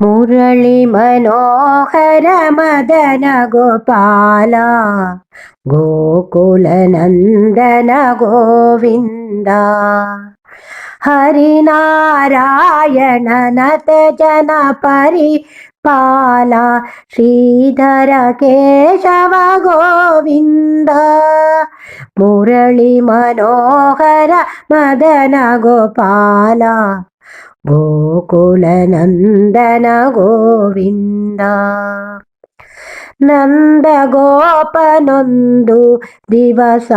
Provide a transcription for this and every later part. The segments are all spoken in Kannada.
ಮುರಳಿ ಮನೋಹರ ಮದನ ಗೋಪಾಲ ಗೋಕುಲ ನಂದನ ಗೋವಿಂದ ಹರಿನಾರಾಯಣ ನತ ಜನ ಪರಿಪಾಲ ಶ್ರೀಧರ ಕೇಶವ ಗೋವಿಂದ ಮುರಳಿ ಮನೋಹರ ಮದನ ಗೋಪಾಲ ಗೋಕುಲ ನಂದನ ಗೋವಿಂದ ನಂದ ಗೋಪನೊಂದು ದಿವಸ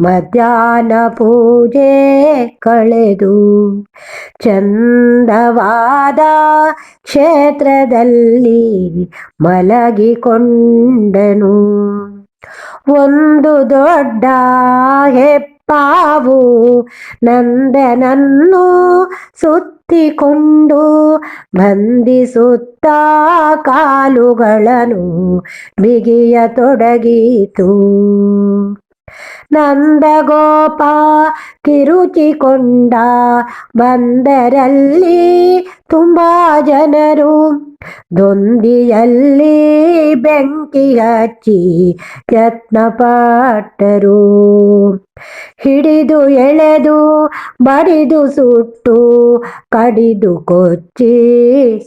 ಮಧ್ಯಾಹ್ನ ಪೂಜೆ ಕಳೆದು. ಚಂದವಾದ ಕ್ಷೇತ್ರದಲ್ಲಿ ಮಲಗಿಕೊಂಡನು. ಒಂದು ದೊಡ್ಡ ಹೆಪ್ಪಾವು ನಂದನನ್ನು ಸುತ್ತಿಕೊಂಡು ಬಂಧಿಸುತ್ತ ಕಾಲುಗಳನ್ನು ಬಿಗಿಯ ತೊಡಗಿತು. ನಂದಗೋಪ ಕಿರುಚಿಕೊಂಡ ಬಂದರಲ್ಲಿ ತುಂಬಾ ಜನರು ದೊಂದಿಯಲ್ಲಿ ಬೆಂಕಿ ಹಚ್ಚಿ ಯತ್ನಪಟ್ಟರು ಹಿಡಿದು ಎಳೆದು ಬಡಿದು ಸುಟ್ಟು ಕಡಿದು ಕೊಚ್ಚಿ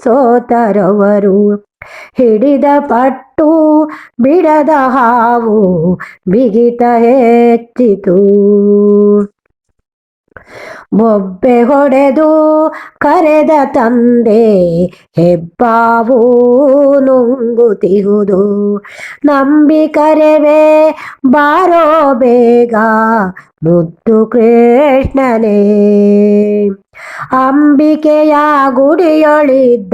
ಸೋತರವರು. ಹಿಡಿದ ಪಟ್ಟು ಬಿಡದ ಹಾವು ಬಿಗಿತ ಹೆಚ್ಚಿತು. ಬೊಬ್ಬೆ ಹೊಡೆದು ಕರೆದ ತಂದೆ, ಹೆಬ್ಬಾವು ನುಂಗುತಿಹುದು. ನಂಬಿ ಕರೆವೆ, ಬಾರೋ ಬೇಗ, ಮುದ್ದು ಕೃಷ್ಣನೇ. ಅಂಬಿಕೆಯ ಗುಡಿಯೊಳಿದ್ದ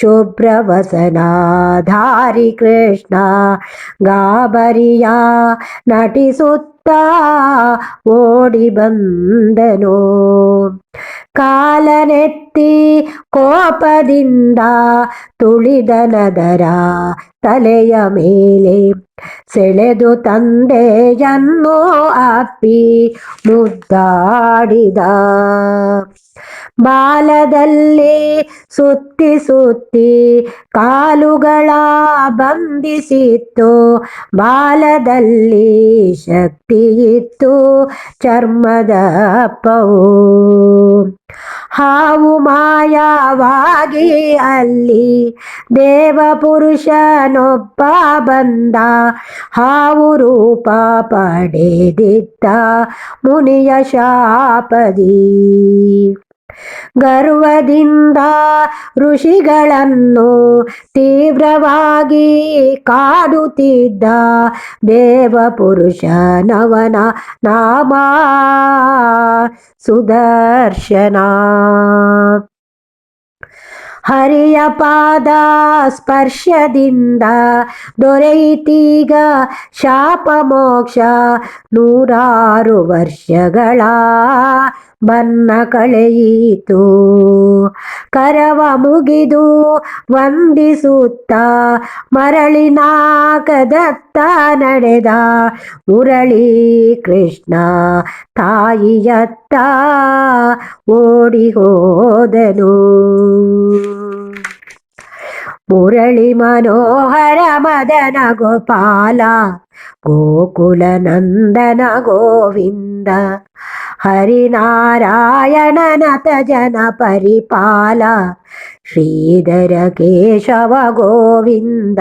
ಶುಭ್ರವಸನಾಧಾರಿ ಕೃಷ್ಣ, ಗಾಬರಿಯ ನಟಿಸುತ್ತ ಓಡಿ ಬಂದನು. ಕಾಲನೆತ್ತಿ ಕೋಪದಿಂದ ತುಳಿದ ನದರ ತಲೆಯ ಮೇಲೆ ಸೆಳೆದು ತಂದೆಯನ್ನು ಅಪ್ಪಿ ಮುದ್ದಾಡಿದ. ಬಾಲದಲ್ಲಿ ಸುತ್ತಿ ಸುತ್ತಿ ಕಾಲುಗಳ ಬಂಧಿಸಿತ್ತು. ಬಾಲದಲ್ಲಿ ಶಕ್ತಿ ಇತ್ತು ಚರ್ಮದ ಅಪ್ಪವು. ಹಾವು ಮಾಯವಾಗಿ ಅಲ್ಲಿ ದೇವ ಪುರುಷನೊಬ್ಬ ಬಂದ. ಹಾವು ರೂಪ ಪಡೆದಿದ್ದ ಮುನಿಯ ಶಾಪದಿ. ಗರ್ವದಿಂದ ಋಷಿಗಳನ್ನು ತೀವ್ರವಾಗಿ ಕಾಡುತ್ತಿದ್ದ ದೇವ ಪುರುಷನವನ ನಾಮ ಸುದರ್ಶನ. ಹರಿಯ ಪಾದ ಸ್ಪರ್ಶದಿಂದ ದೊರೆಯಿತೀಗ ಶಾಪ ಮೋಕ್ಷ ನೂರಾರು ವರ್ಷಗಳ ಬನ್ನ ಕಳೆಯಿತು. ಕರವ ಮುಗಿದು ವಂದಿಸುತ್ತ ಮರಳಿ ನಾಕದತ್ತ ನಡೆದ ಮುರಳಿ ಕೃಷ್ಣ ತಾಯಿಯತ್ತ ಓಡಿ ಹೋದನು. ಮುರಳಿ ಮನೋಹರ ಮದನ ಗೋಪಾಲ ಗೋಕುಲ ನಂದನ ಗೋವಿಂದ ഹരിനാരായണനത ജന പരിപാല ശ്രീധര കേശവ ഗോവിന്ദ